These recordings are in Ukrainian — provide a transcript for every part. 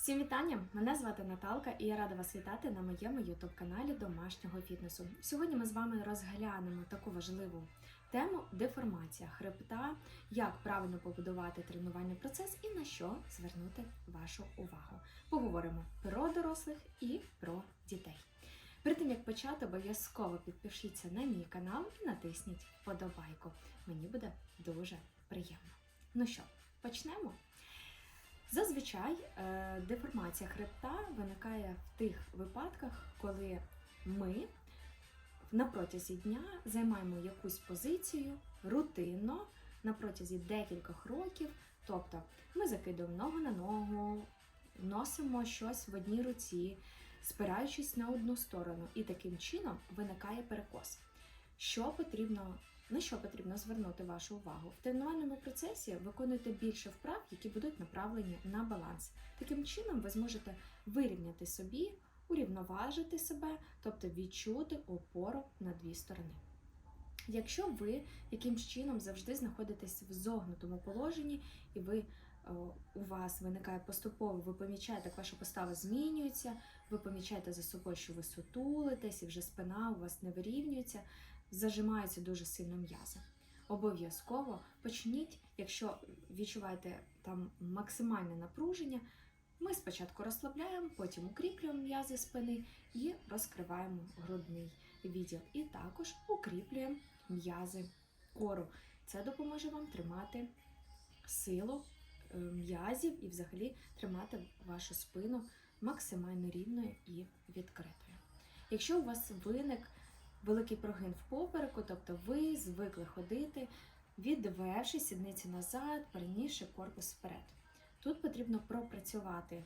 Всім вітання! Мене звати Наталка і я рада вас вітати на моєму ютуб-каналі домашнього фітнесу. Сьогодні ми з вами розглянемо таку важливу тему деформація хребта, як правильно побудувати тренувальний процес і на що звернути вашу увагу. Поговоримо про дорослих і про дітей. Перед тим як почати, обов'язково підпишіться на мій канал і натисніть вподобайку. Мені буде дуже приємно. Ну що, почнемо? Зазвичай е, деформація хребта виникає в тих випадках, коли ми на протязі дня займаємо якусь позицію рутинно на протязі декількох років. Тобто ми закидуємо ногу на ногу, носимо щось в одній руці, спираючись на одну сторону, і таким чином виникає перекос. Що потрібно на що потрібно звернути вашу увагу? В тренувальному процесі виконуйте більше вправ, які будуть направлені на баланс. Таким чином, ви зможете вирівняти собі, урівноважити себе, тобто відчути опору на дві сторони. Якщо ви якимсь чином завжди знаходитесь в зогнутому положенні, і ви у вас виникає поступово, ви помічаєте, як ваша постава змінюється, ви помічаєте за собою, що ви сутулитесь, і вже спина у вас не вирівнюється, зажимаються дуже сильно м'язи. Обов'язково почніть, якщо відчуваєте там максимальне напруження, ми спочатку розслабляємо, потім укріплюємо м'язи спини і розкриваємо грудний відділ. І також укріплюємо м'язи кору. Це допоможе вам тримати силу е, м'язів і взагалі тримати вашу спину максимально рівною і відкритою. Якщо у вас виник великий прогин в попереку, тобто ви звикли ходити, відвевши сідниці назад, перенісши корпус вперед. Тут потрібно пропрацювати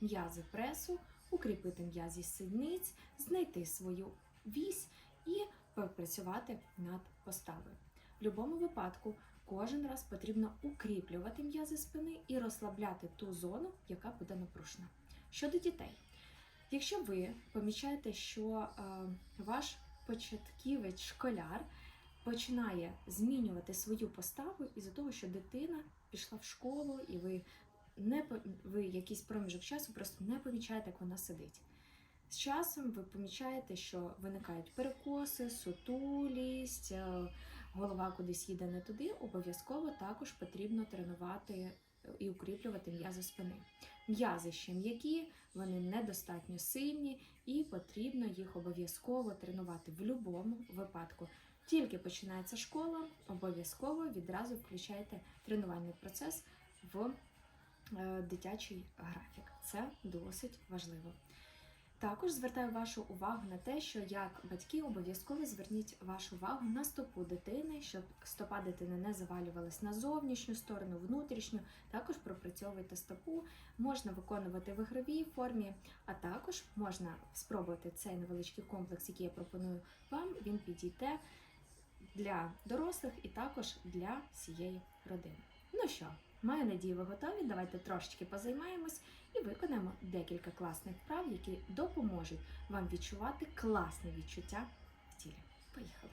м'язи пресу, укріпити м'язі сідниць, знайти свою вісь і попрацювати над поставою. В будь-якому випадку кожен раз потрібно укріплювати м'язи спини і розслабляти ту зону, яка буде напружена. Щодо дітей, якщо ви помічаєте, що е, ваш початківець школяр починає змінювати свою поставу із-за того, що дитина пішла в школу, і ви не ви якийсь проміжок часу просто не помічаєте, як вона сидить. З часом ви помічаєте, що виникають перекоси, сутулість, е, голова кудись їде не туди. Обов'язково також потрібно тренувати і укріплювати м'язи спини. М'язи ще м'які, вони недостатньо сильні, і потрібно їх обов'язково тренувати в будь-якому випадку. Тільки починається школа, обов'язково відразу включайте тренувальний процес в е, дитячий графік. Це досить важливо. Також звертаю вашу увагу на те, що як батьки обов'язково зверніть вашу увагу на стопу дитини, щоб стопа дитини не завалювалась на зовнішню сторону, внутрішню. Також пропрацьовуйте стопу, можна виконувати в ігровій формі, а також можна спробувати цей невеличкий комплекс, який я пропоную вам. Він підійде для дорослих і також для всієї родини. Ну що, маю надію, ви готові. Давайте трошечки позаймаємось і виконаємо декілька класних вправ, які допоможуть вам відчувати класне відчуття в тілі. Поїхали.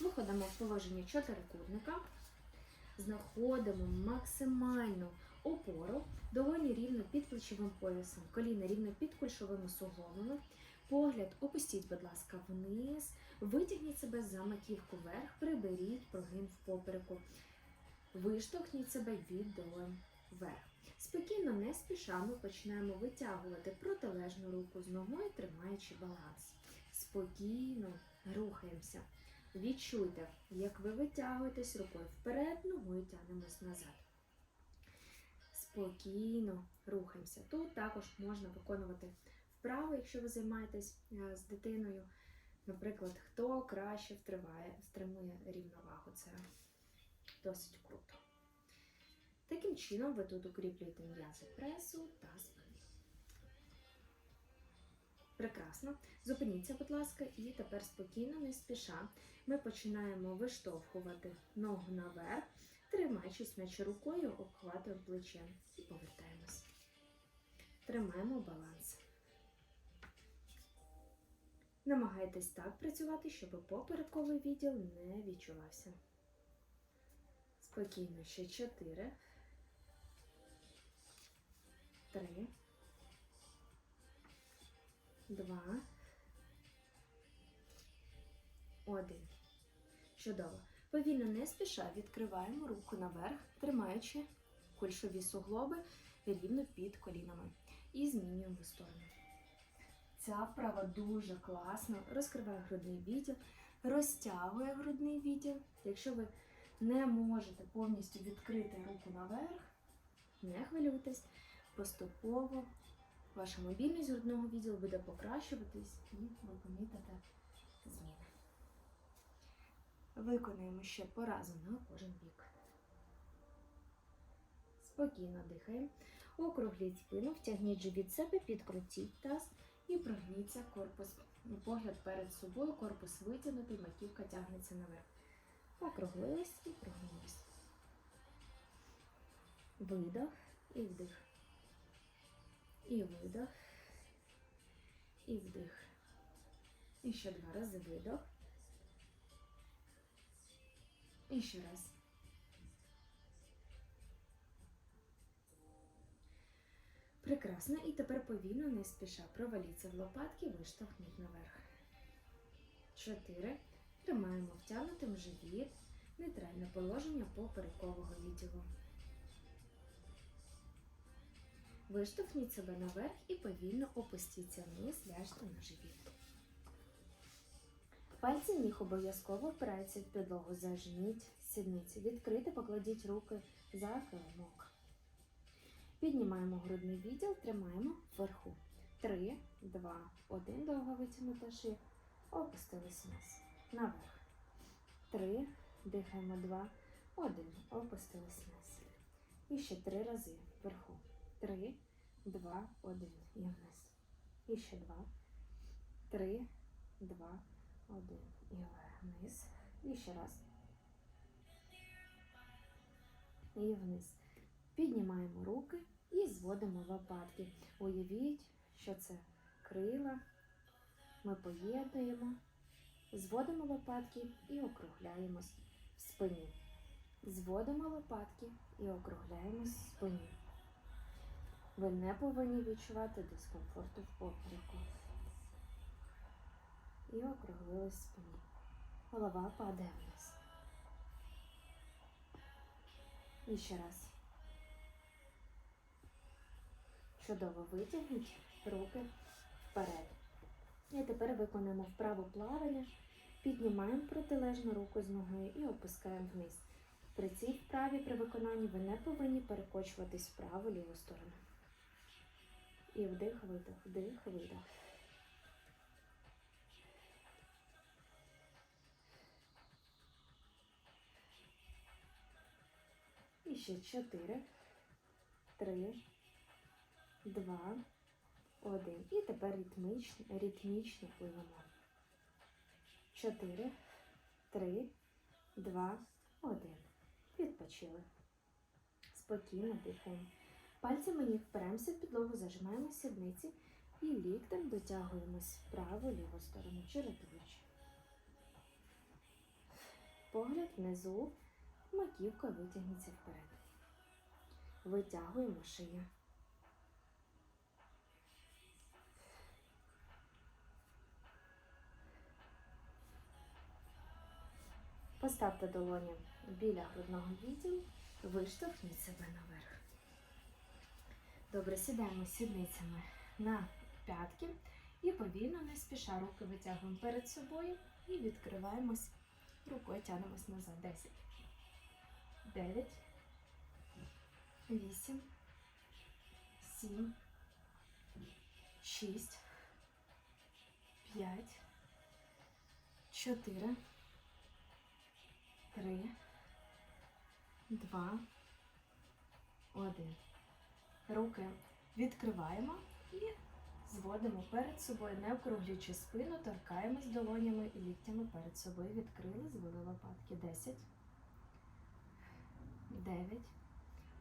Виходимо в положення чотирикутника, знаходимо максимальну опору, долоні рівно під плечовим поясом, коліна рівно під кульшовими суглобами. Погляд опустіть, будь ласка, вниз, витягніть себе за маківку вверх, приберіть прогин в попереку, виштовхніть себе від долонь вверх. Спокійно, не спіша, ми починаємо витягувати протилежну руку з ногою, тримаючи баланс. Спокійно рухаємося. Відчуйте, як ви витягуєтесь рукою вперед, ногою тягнемось назад. Спокійно рухаємося. Тут також можна виконувати вправи, якщо ви займаєтесь е, з дитиною. Наприклад, хто краще втриває, стримує рівновагу. Це досить круто. Таким чином ви тут укріплюєте м'язи пресу та спини. Прекрасно. Зупиніться, будь ласка, і тепер спокійно, не спіша. Ми починаємо виштовхувати ногу наверх, тримаючись, наче рукою, обхватуємо плечем і повертаємось. Тримаємо баланс. Намагайтесь так працювати, щоб поперековий відділ не відчувався. Спокійно, ще чотири. три, два, один. Чудово. Повільно не спіша відкриваємо руку наверх, тримаючи кульшові суглоби рівно під колінами. І змінюємо сторону. Ця вправа дуже класно розкриває грудний відділ, розтягує грудний відділ. Якщо ви не можете повністю відкрити руку наверх, не хвилюйтесь, поступово ваша мобільність грудного відділу буде покращуватись і ви помітите зміни. Виконуємо ще по разу на кожен бік. Спокійно дихаємо. Округліть спину, втягніть живіт себе, підкрутіть таз і прогніться корпус. Погляд перед собою, корпус витягнутий, маківка тягнеться наверх. Округлились і прогнулись. Видох і вдих. І видох. І вдих. І ще два рази видох. І ще раз. Прекрасно. І тепер повільно, не спіша. Проваліться в лопатки, виштовхніть наверх. Чотири. Тримаємо втягнутим живіт. Нейтральне положення поперекового відділу. Виштовхніть себе наверх і повільно опустіться вниз, ляжте на живіт. Пальці ніг обов'язково впираються в підлогу. Зажміть сідниці. Відкрити, покладіть руки за килимок. Піднімаємо грудний відділ, тримаємо вверху. Три, два, один. Довго витягнута шия. Опустились вниз. Наверх. Три. Дихаємо. Два, один. Опустились вниз. І ще три рази вверху. Три, два, один. І вниз. І ще два. Три, два, один. І вниз. І ще раз. І вниз. Піднімаємо руки і зводимо лопатки. Уявіть, що це крила. Ми поєднуємо, зводимо лопатки і округляємось в спині. Зводимо лопатки і округляємось в спині. Ви не повинні відчувати дискомфорту в попереку. І округлились в спині. Голова падає вниз. І ще раз. Чудово витягніть руки вперед. І тепер виконуємо вправо плавання, піднімаємо протилежну руку з ногою і опускаємо вниз. При цій вправі при виконанні ви не повинні перекочуватись в праву ліву сторону. І вдих, видих, вдих, видих. І ще чотири, три, два, один. І тепер ритмічно, ритмічно пливемо. Чотири, три, два, один. Відпочили. Спокійно дихаємо. Пальцями ніг вперемося в підлогу, зажимаємо сідниці і ліктем дотягуємось в праву ліву сторону через плечі. Погляд внизу, маківка витягнеться вперед. Витягуємо шию. Поставте долоні біля грудного відділу, виштовхніть себе наверх. Добре, сідаємо сідницями на п'ятки і повільно, не спіша, руки витягуємо перед собою і відкриваємось рукою, тягнемось назад. 10, 9, 8, 7, 6, 5, 4, 3, 2, 1. Руки відкриваємо і зводимо перед собою, не округлюючи спину, торкаємось долонями і ліктями перед собою. Відкрили, звели лопатки. 10, 9.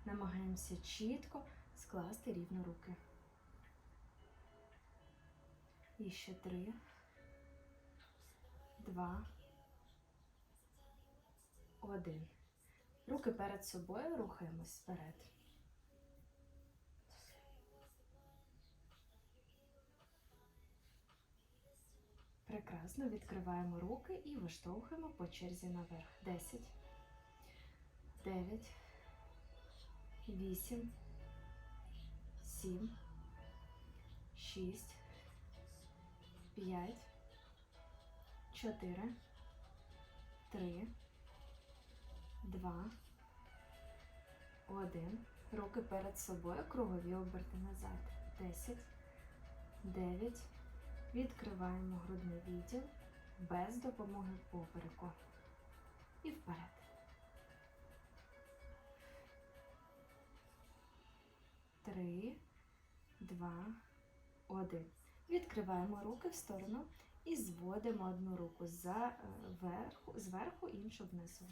Намагаємося чітко скласти рівно руки. І ще три, два, один. Руки перед собою рухаємось вперед. Прекрасно відкриваємо руки і виштовхуємо по черзі наверх. 10, 9, 8, 7, 6, 5, 4, 3, 2, 1. Руки перед собою, кругові оберти назад. 10, 9. Відкриваємо грудний відділ без допомоги попереку. І вперед. Три, два, один. Відкриваємо руки в сторону і зводимо одну руку за е, зверху, іншу внизу.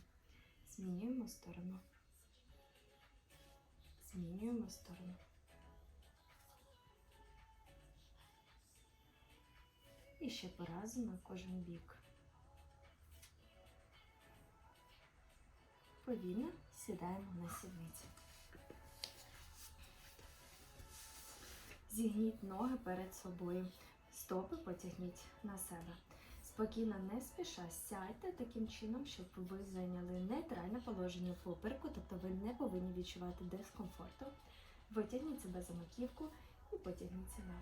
Змінюємо сторону. Змінюємо сторону. І ще по разу на кожен бік. Повільно сідаємо на сідниці. Зігніть ноги перед собою. Стопи потягніть на себе. Спокійно, не спіша, сядьте таким чином, щоб ви зайняли нейтральне положення в попереку, тобто ви не повинні відчувати дискомфорту. Витягніть себе за маківку і потягніть себе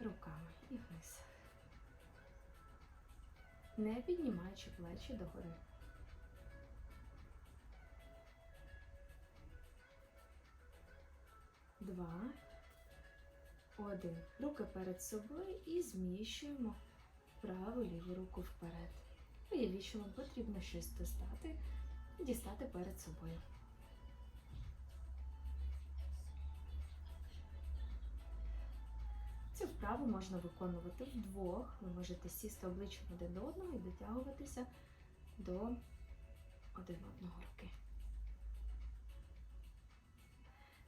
руками і вниз. Не піднімаючи плечі догори. Два. Один. Руки перед собою і зміщуємо праву ліву руку вперед. Уявіть, що вам потрібно щось достати і дістати перед собою. Цю вправу можна виконувати вдвох. Ви можете сісти обличчям один до одного і дотягуватися до один одного руки.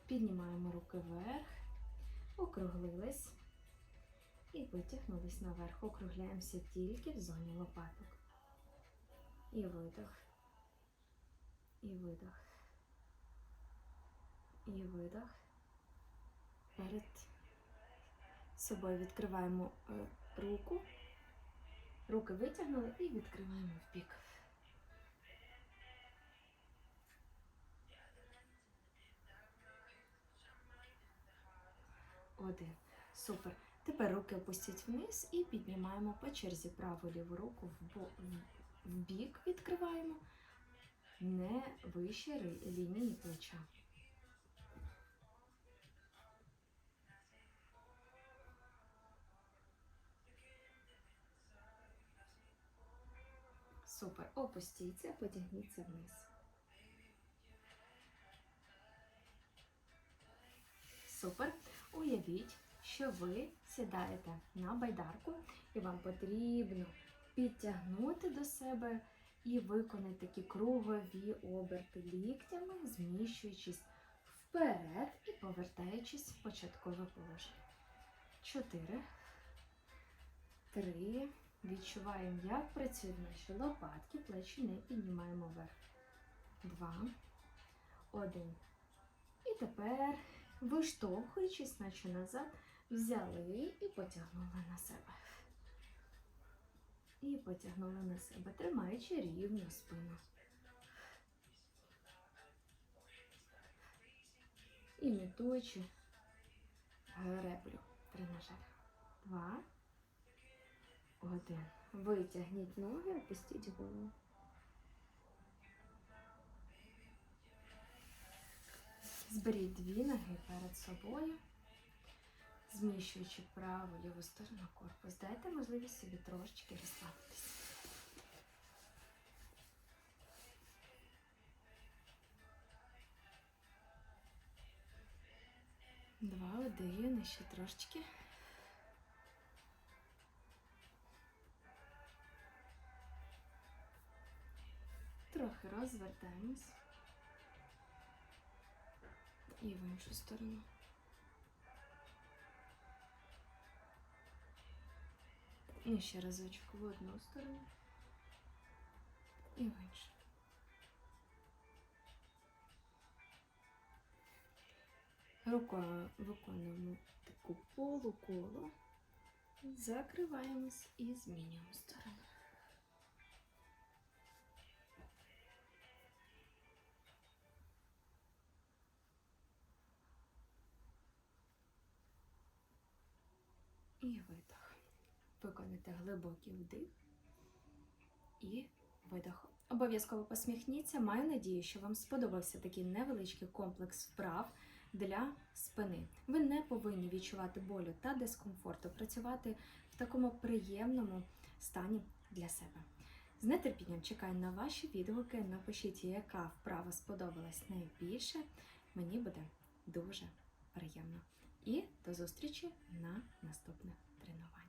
Піднімаємо руки вверх, округлились і витягнулись наверх. Округляємося тільки в зоні лопаток. І видох. І видох. І видох. Перед собою відкриваємо е, руку. Руки витягнули і відкриваємо в бік. Один. Супер. Тепер руки опустіть вниз і піднімаємо по черзі праву ліву руку в, бік відкриваємо, не вище лінії плеча. Супер. Опустіться, потягніться вниз. Супер. Уявіть, що ви сідаєте на байдарку, і вам потрібно підтягнути до себе і виконати такі кругові оберти ліктями, зміщуючись вперед і повертаючись в початкове положення. Чотири. Три. Відчуваємо, як працюють наші лопатки, плечі не піднімаємо вверх. Два. Один. І тепер, виштовхуючись, наче назад, взяли і потягнули на себе. І потягнули на себе, тримаючи рівно спину. Імітуючи греблю тренажер. Два. Один. Витягніть ноги, опустіть голову. Зберіть дві ноги перед собою, зміщуючи праву ліву сторону корпус. Дайте можливість собі трошечки розслабитися. Два, один, ще трошечки. Трохи розвертаємось. І в іншу сторону. І ще разочок в одну сторону. І в іншу. Рукою виконуємо таку полуколо. Закриваємось і змінюємо сторону. Виконайте глибокий вдих і видох. Обов'язково посміхніться. Маю надію, що вам сподобався такий невеличкий комплекс вправ для спини. Ви не повинні відчувати болю та дискомфорту, працювати в такому приємному стані для себе. З нетерпінням чекаю на ваші відгуки. Напишіть, яка вправа сподобалась найбільше. Мені буде дуже приємно. І до зустрічі на наступних тренуваннях.